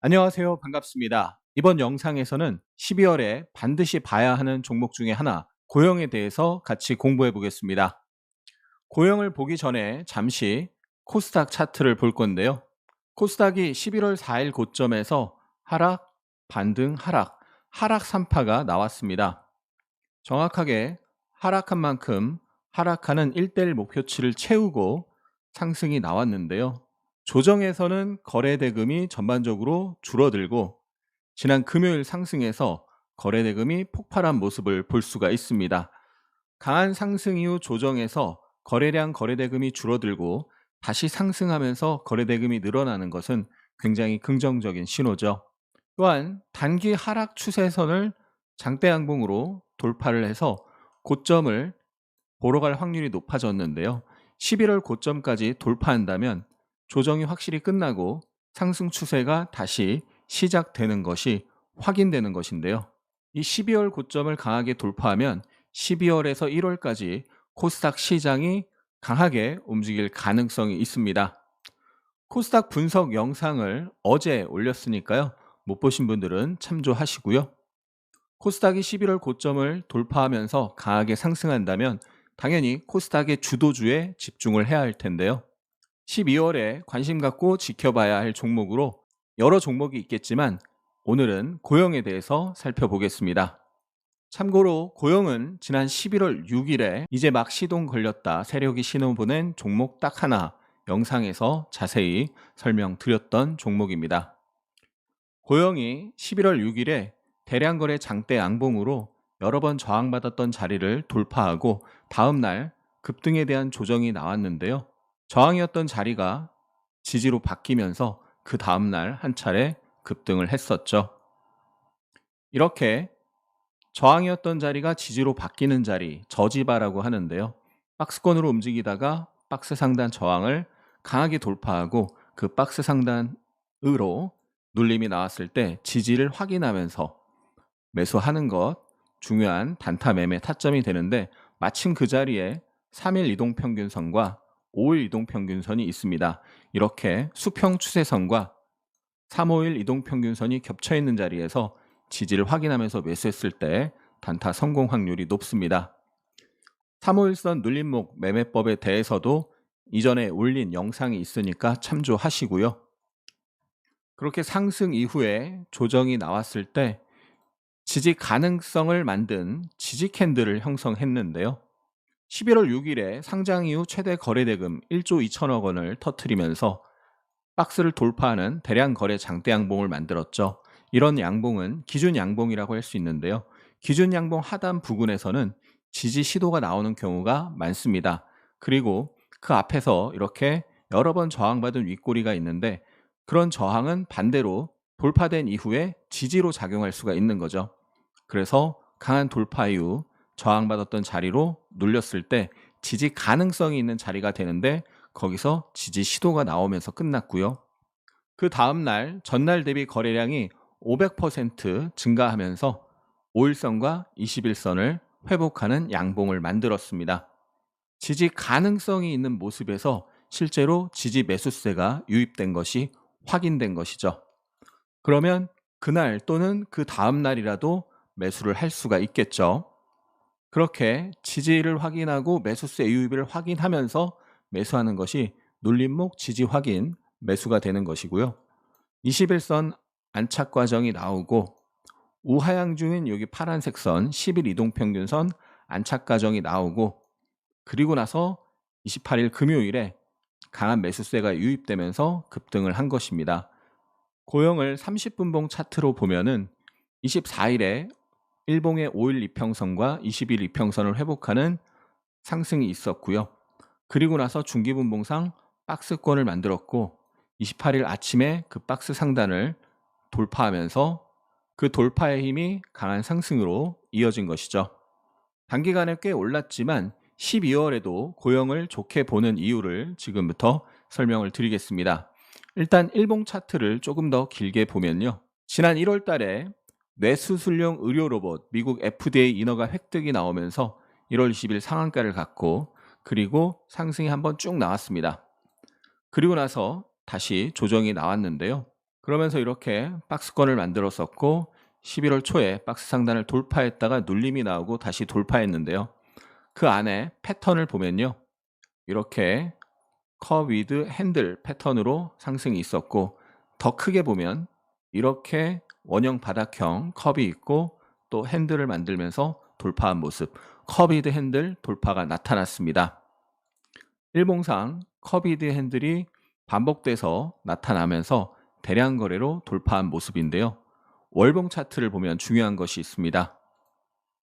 안녕하세요. 반갑습니다. 이번 영상에서는 12월에 반드시 봐야 하는 종목 중에 하나, 고영에 대해서 같이 공부해 보겠습니다. 고영을 보기 전에 잠시 코스닥 차트를 볼 건데요. 코스닥이 11월 4일 고점에서 하락, 반등, 하락, 하락 3파가 나왔습니다. 정확하게 하락한 만큼 하락하는 1대1 목표치를 채우고 상승이 나왔는데요. 조정에서는 거래 대금이 전반적으로 줄어들고 지난 금요일 상승에서 거래 대금이 폭발한 모습을 볼 수가 있습니다. 강한 상승 이후 조정에서 거래량 거래 대금이 줄어들고 다시 상승하면서 거래 대금이 늘어나는 것은 굉장히 긍정적인 신호죠. 또한 단기 하락 추세선을 장대 양봉으로 돌파를 해서 고점을 보러 갈 확률이 높아졌는데요. 11월 고점까지 돌파한다면 조정이 확실히 끝나고 상승 추세가 다시 시작되는 것이 확인되는 것인데요. 이 12월 고점을 강하게 돌파하면 12월에서 1월까지 코스닥 시장이 강하게 움직일 가능성이 있습니다. 코스닥 분석 영상을 어제 올렸으니까요. 못 보신 분들은 참조하시고요. 코스닥이 11월 고점을 돌파하면서 강하게 상승한다면 당연히 코스닥의 주도주에 집중을 해야 할 텐데요. 12월에 관심 갖고 지켜봐야 할 종목으로 여러 종목이 있겠지만 오늘은 고영에 대해서 살펴보겠습니다. 참고로 고영은 지난 11월 6일에 이제 막 시동 걸렸다 세력이 신호 보낸 종목 딱 하나 영상에서 자세히 설명드렸던 종목입니다. 고영이 11월 6일에 대량 거래 장대 양봉으로 여러 번 저항받았던 자리를 돌파하고 다음 날 급등에 대한 조정이 나왔는데요. 저항이었던 자리가 지지로 바뀌면서 그 다음날 한 차례 급등을 했었죠. 이렇게 저항이었던 자리가 지지로 바뀌는 자리, 저지바라고 하는데요. 박스권으로 움직이다가 박스 상단 저항을 강하게 돌파하고 그 박스 상단으로 눌림이 나왔을 때 지지를 확인하면서 매수하는 것 중요한 단타 매매 타점이 되는데 마침 그 자리에 3일 이동 평균선과 5일 이동평균선이 있습니다. 이렇게 수평 추세선과 3, 5일 이동평균선이 겹쳐 있는 자리에서 지지를 확인하면서 매수했을 때 단타 성공 확률이 높습니다. 3, 5일선 눌림목 매매법에 대해서도 이전에 올린 영상이 있으니까 참조하시고요. 그렇게 상승 이후에 조정이 나왔을 때 지지 가능성을 만든 지지 캔들을 형성했는데요. 11월 6일에 상장 이후 최대 거래대금 1조 2천억 원을 터트리면서 박스를 돌파하는 대량 거래 장대 양봉을 만들었죠. 이런 양봉은 기준 양봉이라고 할 수 있는데요. 기준 양봉 하단 부근에서는 지지 시도가 나오는 경우가 많습니다. 그리고 그 앞에서 이렇게 여러 번 저항받은 윗꼬리가 있는데 그런 저항은 반대로 돌파된 이후에 지지로 작용할 수가 있는 거죠. 그래서 강한 돌파 이후 저항받았던 자리로 눌렸을 때 지지 가능성이 있는 자리가 되는데 거기서 지지 시도가 나오면서 끝났고요. 그 다음 날 전날 대비 거래량이 500% 증가하면서 5일선과 21선을 회복하는 양봉을 만들었습니다. 지지 가능성이 있는 모습에서 실제로 지지 매수세가 유입된 것이 확인된 것이죠. 그러면 그날 또는 그 다음 날이라도 매수를 할 수가 있겠죠. 그렇게 지지를 확인하고 매수세 유입을 확인하면서 매수하는 것이 눌림목 지지 확인 매수가 되는 것이고요. 21선 안착 과정이 나오고 우하향 중인 여기 파란색 선 10일 이동평균선 안착 과정이 나오고 그리고 나서 28일 금요일에 강한 매수세가 유입되면서 급등을 한 것입니다. 고영을 30분봉 차트로 보면은 24일에 일봉의 5일 이평선과 20일 이평선을 회복하는 상승이 있었고요. 그리고 나서 중기분봉상 박스권을 만들었고 28일 아침에 그 박스 상단을 돌파하면서 그 돌파의 힘이 강한 상승으로 이어진 것이죠. 단기간에 꽤 올랐지만 12월에도 고영을 좋게 보는 이유를 지금부터 설명을 드리겠습니다. 일단 일봉 차트를 조금 더 길게 보면요. 지난 1월 달에 뇌수술용 의료 로봇 미국 FDA 인허가 획득이 나오면서 1월 20일 상한가를 갖고 그리고 상승이 한번 쭉 나왔습니다. 그리고 나서 다시 조정이 나왔는데요. 그러면서 이렇게 박스권을 만들었었고 11월 초에 박스 상단을 돌파했다가 눌림이 나오고 다시 돌파했는데요. 그 안에 패턴을 보면요. 이렇게 커위드 핸들 패턴으로 상승이 있었고 더 크게 보면 이렇게 원형 바닥형 컵이 있고 또 핸들을 만들면서 돌파한 모습 커비드 핸들 돌파가 나타났습니다. 일봉상 커비드 핸들이 반복돼서 나타나면서 대량 거래로 돌파한 모습인데요. 월봉 차트를 보면 중요한 것이 있습니다.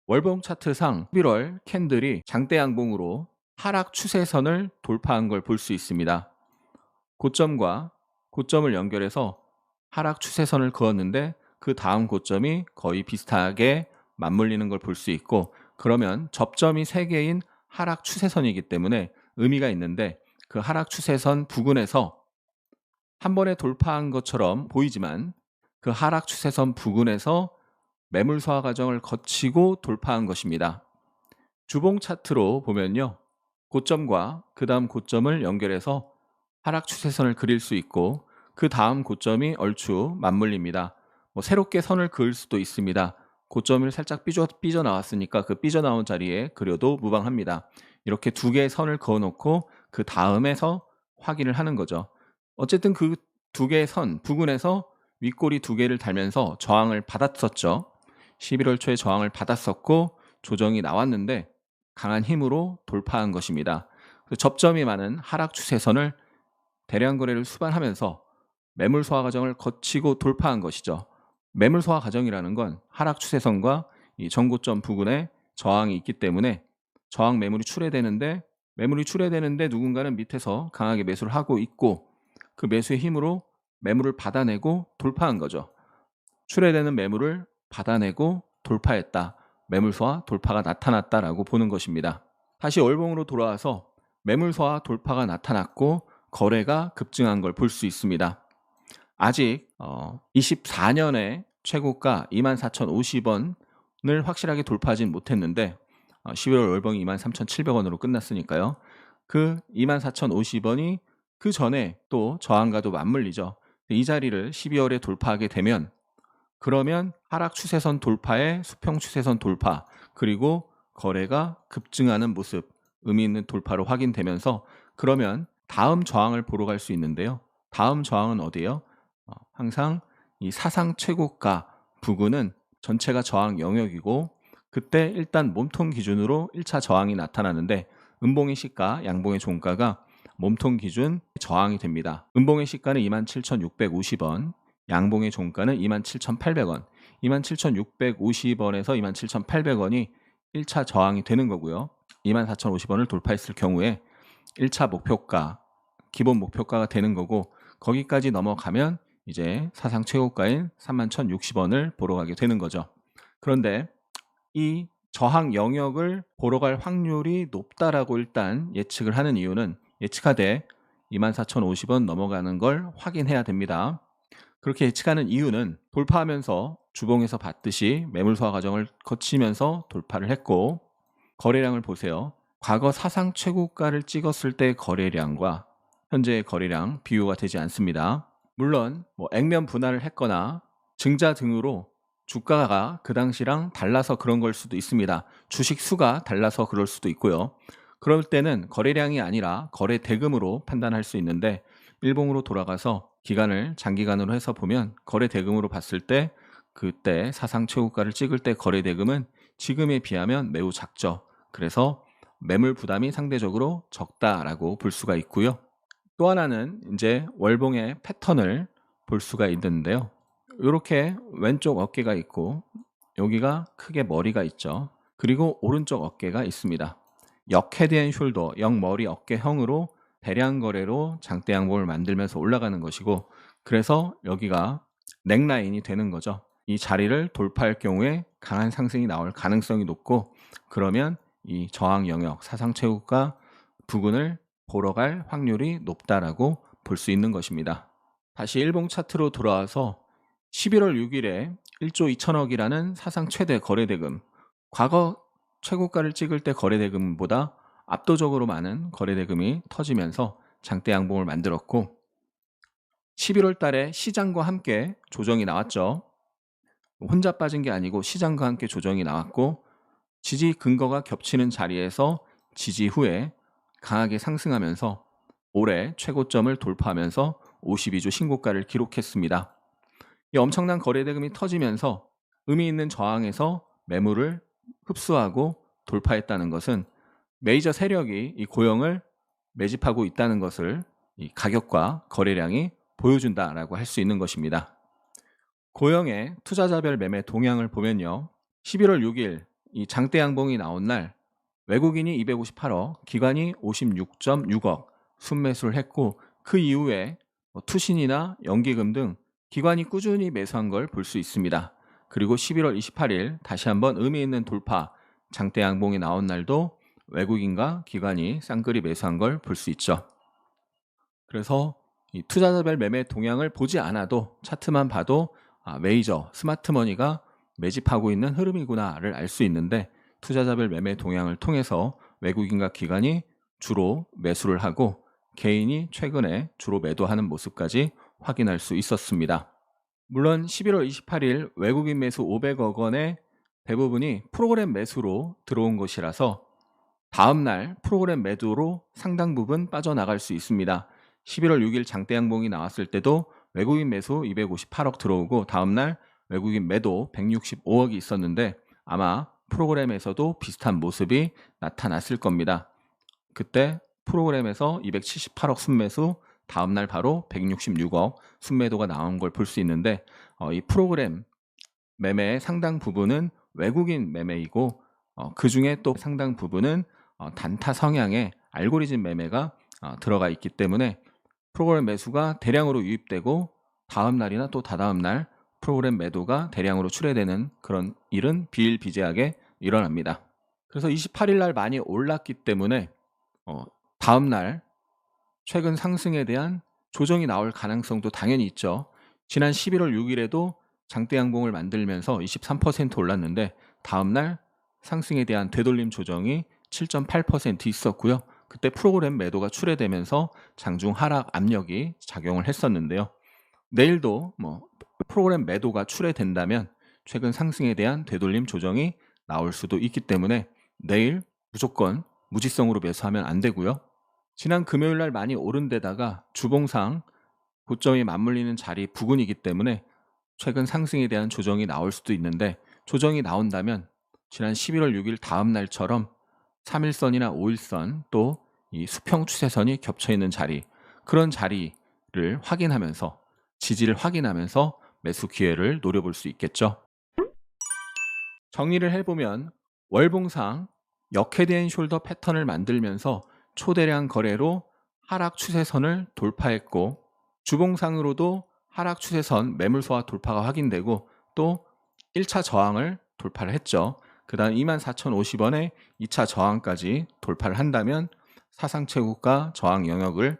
월봉 차트상 11월 캔들이 장대 양봉으로 하락 추세선을 돌파한 걸 볼 수 있습니다. 고점과 고점을 연결해서 하락 추세선을 그었는데 그 다음 고점이 거의 비슷하게 맞물리는 걸 볼 수 있고 그러면 접점이 3개인 하락 추세선이기 때문에 의미가 있는데 그 하락 추세선 부근에서 한 번에 돌파한 것처럼 보이지만 그 하락 추세선 부근에서 매물 소화 과정을 거치고 돌파한 것입니다. 주봉 차트로 보면요. 고점과 그 다음 고점을 연결해서 하락 추세선을 그릴 수 있고 그 다음 고점이 얼추 맞물립니다. 뭐 새롭게 선을 그을 수도 있습니다. 고점을 살짝 삐져, 삐져 나왔으니까 그 삐져 나온 자리에 그려도 무방합니다. 이렇게 두 개의 선을 그어 놓고 그 다음에서 확인을 하는 거죠. 어쨌든 그 두 개의 선 부근에서 윗꼬리 두 개를 달면서 저항을 받았었죠. 11월 초에 저항을 받았었고 조정이 나왔는데 강한 힘으로 돌파한 것입니다. 그 접점이 많은 하락 추세선을 대량 거래를 수반하면서 매물 소화 과정을 거치고 돌파한 것이죠. 매물 소화 과정이라는 건 하락 추세선과 이 전고점 부근에 저항이 있기 때문에 저항 매물이 출회되는데 매물이 출회되는데 누군가는 밑에서 강하게 매수를 하고 있고 그 매수의 힘으로 매물을 받아내고 돌파한 거죠. 출회되는 매물을 받아내고 돌파했다. 매물소와 돌파가 나타났다라고 보는 것입니다. 다시 월봉으로 돌아와서 매물소와 돌파가 나타났고 거래가 급증한 걸 볼 수 있습니다. 아직 어, 24년의 최고가 24,050원을 확실하게 돌파하진 못했는데 어, 11월 월봉이 23,700원으로 끝났으니까요. 그 24,050원이 그 전에 또 저항과도 맞물리죠. 이 자리를 12월에 돌파하게 되면 그러면 하락 추세선 돌파에 수평 추세선 돌파 그리고 거래가 급증하는 모습 의미 있는 돌파로 확인되면서 그러면 다음 저항을 보러 갈 수 있는데요. 다음 저항은 어디예요? 어, 항상 이 사상 최고가 부근은 전체가 저항 영역이고 그때 일단 몸통 기준으로 1차 저항이 나타나는데 음봉의 시가, 양봉의 종가가 몸통 기준 저항이 됩니다. 음봉의 시가는 27,650원, 양봉의 종가는 27,800원, 27,650원에서 27,800원이 1차 저항이 되는 거고요. 24,050원을 돌파했을 경우에 1차 목표가, 기본 목표가가 되는 거고 거기까지 넘어가면 이제 사상 최고가인 31,060원을 보러 가게 되는 거죠. 그런데 이 저항 영역을 보러 갈 확률이 높다라고 일단 예측을 하는 이유는 예측하되 24,050원 넘어가는 걸 확인해야 됩니다. 그렇게 예측하는 이유는 돌파하면서 주봉에서 봤듯이 매물 소화 과정을 거치면서 돌파를 했고 거래량을 보세요. 과거 사상 최고가를 찍었을 때 거래량과 현재의 거래량 비교가 되지 않습니다. 물론 뭐 액면 분할을 했거나 증자 등으로 주가가 그 당시랑 달라서 그런 걸 수도 있습니다. 주식 수가 달라서 그럴 수도 있고요. 그럴 때는 거래량이 아니라 거래 대금으로 판단할 수 있는데 일봉으로 돌아가서 기간을 장기간으로 해서 보면 거래 대금으로 봤을 때 그때 사상 최고가를 찍을 때 거래 대금은 지금에 비하면 매우 작죠. 그래서 매물 부담이 상대적으로 적다라고 볼 수가 있고요. 또 하나는 이제 월봉의 패턴을 볼 수가 있는데요. 이렇게 왼쪽 어깨가 있고 여기가 크게 머리가 있죠. 그리고 오른쪽 어깨가 있습니다. 역헤드앤 숄더, 역머리 어깨형으로 대량 거래로 장대 양봉을 만들면서 올라가는 것이고 그래서 여기가 넥라인이 되는 거죠. 이 자리를 돌파할 경우에 강한 상승이 나올 가능성이 높고 그러면 이 저항 영역 사상 최고가 부근을 보러 갈 확률이 높다라고 볼 수 있는 것입니다. 다시 일봉 차트로 돌아와서 11월 6일에 1조 2천억이라는 사상 최대 거래 대금 과거 최고가를 찍을 때 거래 대금보다 압도적으로 많은 거래 대금이 터지면서 장대 양봉을 만들었고 11월 달에 시장과 함께 조정이 나왔죠. 혼자 빠진 게 아니고 시장과 함께 조정이 나왔고 지지 근거가 겹치는 자리에서 지지 후에 강하게 상승하면서 올해 최고점을 돌파하면서 52주 신고가를 기록했습니다. 이 엄청난 거래 대금이 터지면서 의미 있는 저항에서 매물을 흡수하고 돌파했다는 것은 메이저 세력이 이 고용을 매집하고 있다는 것을 이 가격과 거래량이 보여준다라고 할 수 있는 것입니다. 고영의 투자자별 매매 동향을 보면요. 11월 6일 이 장대 양봉이 나온 날 외국인이 258억, 기관이 56.6억 순매수를 했고 그 이후에 뭐 투신이나 연기금 등 기관이 꾸준히 매수한 걸 볼 수 있습니다. 그리고 11월 28일 다시 한번 의미 있는 돌파 장대 양봉이 나온 날도 외국인과 기관이 쌍끌이 매수한 걸 볼 수 있죠. 그래서 이 투자자별 매매 동향을 보지 않아도 차트만 봐도 아, 메이저 스마트머니가 매집하고 있는 흐름이구나를 알 수 있는데 투자자별 매매 동향을 통해서 외국인과 기관이 주로 매수를 하고 개인이 최근에 주로 매도하는 모습까지 확인할 수 있었습니다. 물론 11월 28일 외국인 매수 500억 원의 대부분이 프로그램 매수로 들어온 것이라서 다음 날 프로그램 매도로 상당 부분 빠져나갈 수 있습니다. 11월 6일 장대 양봉이 나왔을 때도 외국인 매수 258억 들어오고 다음 날 외국인 매도 165억이 있었는데 아마 프로그램에서도 비슷한 모습이 나타났을 겁니다. 그때 프로그램에서 278억 순매수 다음 날 바로 166억 순매도가 나온 걸 볼 수 있는데 어, 이 프로그램 매매의 상당 부분은 외국인 매매이고 어, 그 중에 또 상당 부분은 어, 단타 성향의 알고리즘 매매가 어, 들어가 있기 때문에 프로그램 매수가 대량으로 유입되고 다음 날이나 또 다다음 날 프로그램 매도가 대량으로 출회되는 그런 일은 비일비재하게 일어납니다. 그래서 28일 날 많이 올랐기 때문에 어, 다음 날 최근 상승에 대한 조정이 나올 가능성도 당연히 있죠. 지난 11월 6일에도 장대 양봉을 만들면서 23% 올랐는데 다음 날 상승에 대한 되돌림 조정이 7.8% 있었고요. 그때 프로그램 매도가 출회되면서 장중 하락 압력이 작용을 했었는데요. 내일도 뭐 프로그램 매도가 출회된다면 최근 상승에 대한 되돌림 조정이 나올 수도 있기 때문에 내일 무조건 무지성으로 매수하면 안 되고요. 지난 금요일 날 많이 오른 데다가 주봉상 고점이 맞물리는 자리 부근이기 때문에 최근 상승에 대한 조정이 나올 수도 있는데 조정이 나온다면 지난 11월 6일 다음 날처럼 3일선이나 5일선 또 이 수평 추세선이 겹쳐 있는 자리 그런 자리를 확인하면서 지지를 확인하면서 매수 기회를 노려볼 수 있겠죠. 정리를 해보면 월봉상 역헤드앤 숄더 패턴을 만들면서 초대량 거래로 하락 추세선을 돌파했고 주봉상으로도 하락 추세선 매물 소화 돌파가 확인되고 또 1차 저항을 돌파를 했죠. 그 다음 24,050원에 2차 저항까지 돌파를 한다면 사상 최고가 저항 영역을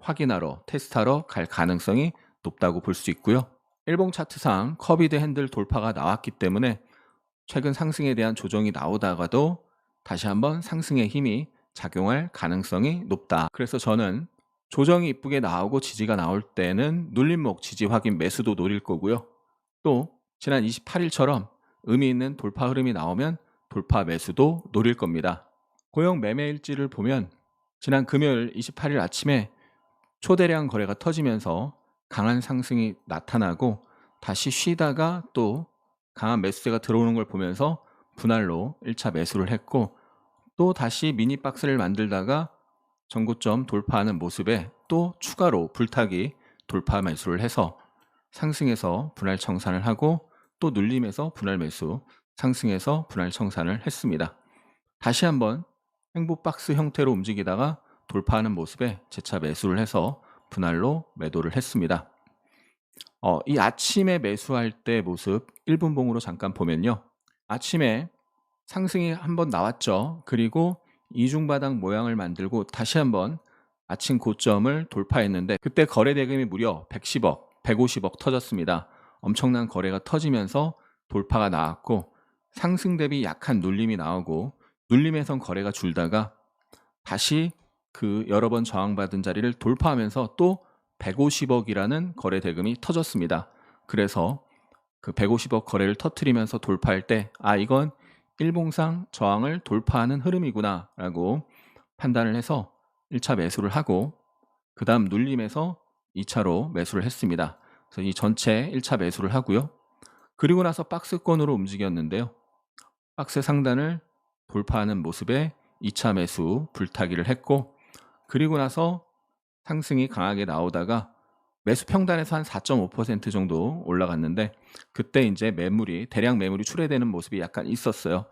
확인하러 테스트하러 갈 가능성이 높다고 볼 수 있고요. 일봉 차트상 커비드 핸들 돌파가 나왔기 때문에 최근 상승에 대한 조정이 나오다가도 다시 한번 상승의 힘이 작용할 가능성이 높다. 그래서 저는 조정이 이쁘게 나오고 지지가 나올 때는 눌림목 지지 확인 매수도 노릴 거고요. 또 지난 28일처럼 의미 있는 돌파 흐름이 나오면 돌파 매수도 노릴 겁니다. 고용 매매 일지를 보면 지난 금요일 28일 아침에 초대량 거래가 터지면서 강한 상승이 나타나고 다시 쉬다가 또 강한 매수세가 들어오는 걸 보면서 분할로 1차 매수를 했고 또 다시 미니 박스를 만들다가 전고점 돌파하는 모습에 또 추가로 불타기 돌파 매수를 해서 상승해서 분할 청산을 하고 또 눌림에서 분할 매수, 상승해서 분할 청산을 했습니다. 다시 한번 행보 박스 형태로 움직이다가 돌파하는 모습에 재차 매수를 해서 분할로 매도를 했습니다. 어, 이 아침에 매수할 때 모습 1분 봉으로 잠깐 보면요. 아침에 상승이 한번 나왔죠. 그리고 이중바닥 모양을 만들고 다시 한번 아침 고점을 돌파했는데 그때 거래 대금이 무려 110억, 150억 터졌습니다. 엄청난 거래가 터지면서 돌파가 나왔고 상승 대비 약한 눌림이 나오고 눌림에선 거래가 줄다가 다시 그 여러 번 저항받은 자리를 돌파하면서 또 150억이라는 거래 대금이 터졌습니다. 그래서 그 150억 거래를 터트리면서 돌파할 때, 아, 이건 일봉상 저항을 돌파하는 흐름이구나 라고 판단을 해서 1차 매수를 하고, 그 다음 눌림에서 2차로 매수를 했습니다. 그래서 이 전체 1차 매수를 하고요. 그리고 나서 박스권으로 움직였는데요. 박스 상단을 돌파하는 모습에 2차 매수 불타기를 했고, 그리고 나서 상승이 강하게 나오다가 매수 평단에서 한 4.5% 정도 올라갔는데 그때 이제 매물이 대량 매물이 출회되는 모습이 약간 있었어요.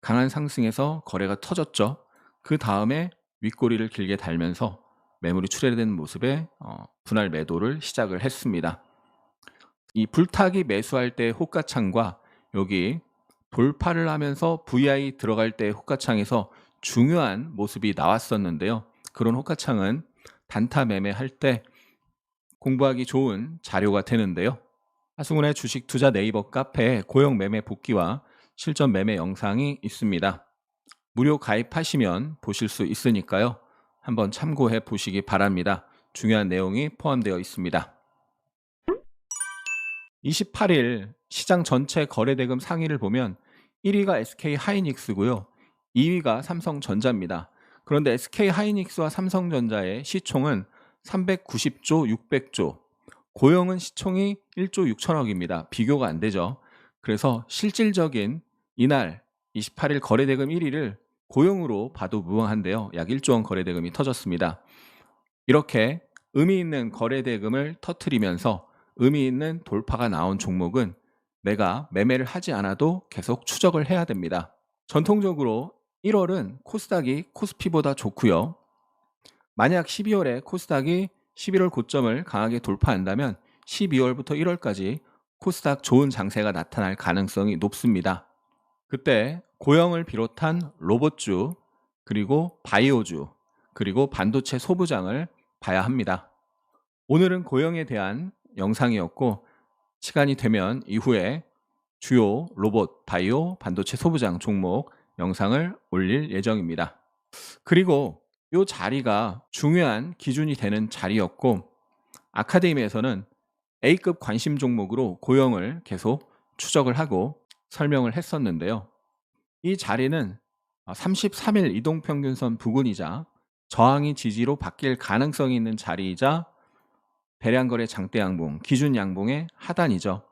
강한 상승에서 거래가 터졌죠. 그 다음에 윗꼬리를 길게 달면서 매물이 출회되는 모습에 어, 분할 매도를 시작을 했습니다. 이 불타기 매수할 때 호가창과 여기 돌파를 하면서 VI 들어갈 때 호가창에서 중요한 모습이 나왔었는데요. 그런 호가창은 단타 매매할 때 공부하기 좋은 자료가 되는데요. 하승훈의 주식 투자 네이버 카페에 고용 매매 복귀와 실전 매매 영상이 있습니다. 무료 가입하시면 보실 수 있으니까요. 한번 참고해 보시기 바랍니다. 중요한 내용이 포함되어 있습니다. 28일 시장 전체 거래대금 상위를 보면 1위가 SK 하이닉스고요. 2위가 삼성전자입니다. 그런데 SK 하이닉스와 삼성전자의 시총은 390조, 600조, 고용은 시총이 1조 6천억입니다. 비교가 안 되죠. 그래서 실질적인 이날 28일 거래대금 1위를 고용으로 봐도 무방한데요. 약 1조 원 거래대금이 터졌습니다. 이렇게 의미 있는 거래대금을 터트리면서 의미 있는 돌파가 나온 종목은 내가 매매를 하지 않아도 계속 추적을 해야 됩니다. 전통적으로 1월은 코스닥이 코스피보다 좋고요. 만약 12월에 코스닥이 11월 고점을 강하게 돌파한다면 12월부터 1월까지 코스닥 좋은 장세가 나타날 가능성이 높습니다. 그때 고영을 비롯한 로봇주, 그리고 바이오주, 그리고 반도체 소부장을 봐야 합니다. 오늘은 고영에 대한 영상이었고 시간이 되면 이후에 주요 로봇, 바이오, 반도체 소부장 종목 영상을 올릴 예정입니다. 그리고 이 자리가 중요한 기준이 되는 자리였고 아카데미에서는 A급 관심 종목으로 고영을 계속 추적을 하고 설명을 했었는데요. 이 자리는 33일 이동평균선 부근이자 저항이 지지로 바뀔 가능성이 있는 자리이자 대량거래 장대 양봉, 기준 양봉의 하단이죠.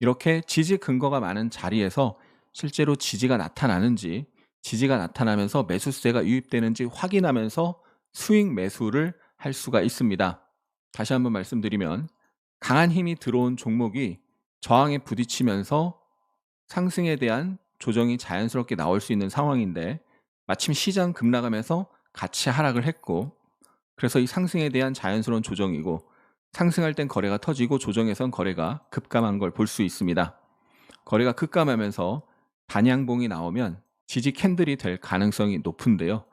이렇게 지지 근거가 많은 자리에서 실제로 지지가 나타나는지 지지가 나타나면서 매수세가 유입되는지 확인하면서 스윙 매수를 할 수가 있습니다. 다시 한번 말씀드리면 강한 힘이 들어온 종목이 저항에 부딪히면서 상승에 대한 조정이 자연스럽게 나올 수 있는 상황인데 마침 시장 급락하면서 같이 하락을 했고 그래서 이 상승에 대한 자연스러운 조정이고 상승할 땐 거래가 터지고 조정에선 거래가 급감한 걸 볼 수 있습니다. 거래가 급감하면서 단양봉이 나오면 지지 캔들이 될 가능성이 높은데요.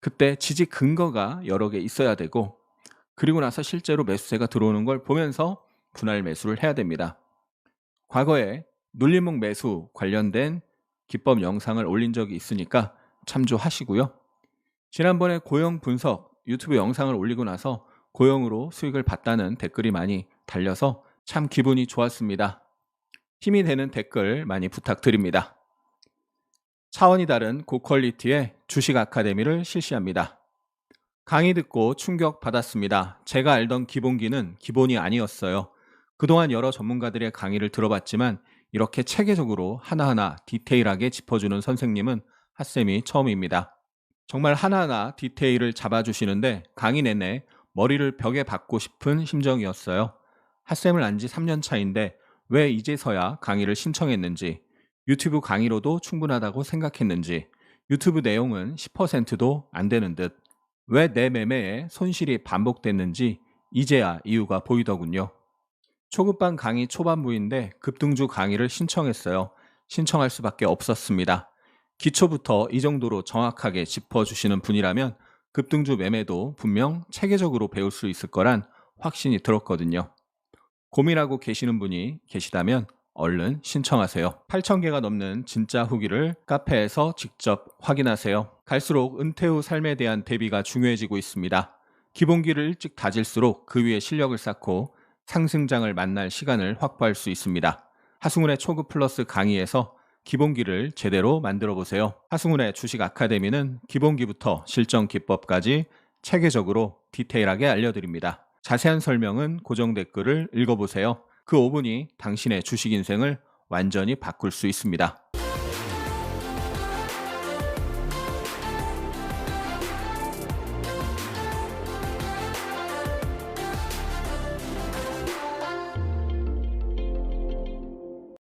그때 지지 근거가 여러 개 있어야 되고 그리고 나서 실제로 매수세가 들어오는 걸 보면서 분할 매수를 해야 됩니다. 과거에 눌림목 매수 관련된 기법 영상을 올린 적이 있으니까 참조하시고요. 지난번에 고용 분석 유튜브 영상을 올리고 나서 고용으로 수익을 봤다는 댓글이 많이 달려서 참 기분이 좋았습니다. 힘이 되는 댓글 많이 부탁드립니다. 차원이 다른 고퀄리티의 주식 아카데미를 실시합니다. 강의 듣고 충격 받았습니다. 제가 알던 기본기는 기본이 아니었어요. 그동안 여러 전문가들의 강의를 들어봤지만 이렇게 체계적으로 하나하나 디테일하게 짚어주는 선생님은 핫쌤이 처음입니다. 정말 하나하나 디테일을 잡아주시는데 강의 내내 머리를 벽에 박고 싶은 심정이었어요. 핫쌤을 안 지 3년 차인데 왜 이제서야 강의를 신청했는지 유튜브 강의로도 충분하다고 생각했는지 유튜브 내용은 10%도 안 되는 듯 왜 내 매매에 손실이 반복됐는지 이제야 이유가 보이더군요. 초급반 강의 초반부인데 급등주 강의를 신청했어요. 신청할 수밖에 없었습니다. 기초부터 이 정도로 정확하게 짚어주시는 분이라면 급등주 매매도 분명 체계적으로 배울 수 있을 거란 확신이 들었거든요. 고민하고 계시는 분이 계시다면 얼른 신청하세요. 8,000개가 넘는 진짜 후기를 카페에서 직접 확인하세요. 갈수록 은퇴 후 삶에 대한 대비가 중요해지고 있습니다. 기본기를 일찍 다질수록 그 위에 실력을 쌓고 상승장을 만날 시간을 확보할 수 있습니다. 하승훈의 초급 플러스 강의에서 기본기를 제대로 만들어 보세요. 하승훈의 주식 아카데미는 기본기부터 실전 기법까지 체계적으로 디테일하게 알려드립니다. 자세한 설명은 고정 댓글을 읽어보세요. 그 5분이 당신의 주식 인생을 완전히 바꿀 수 있습니다.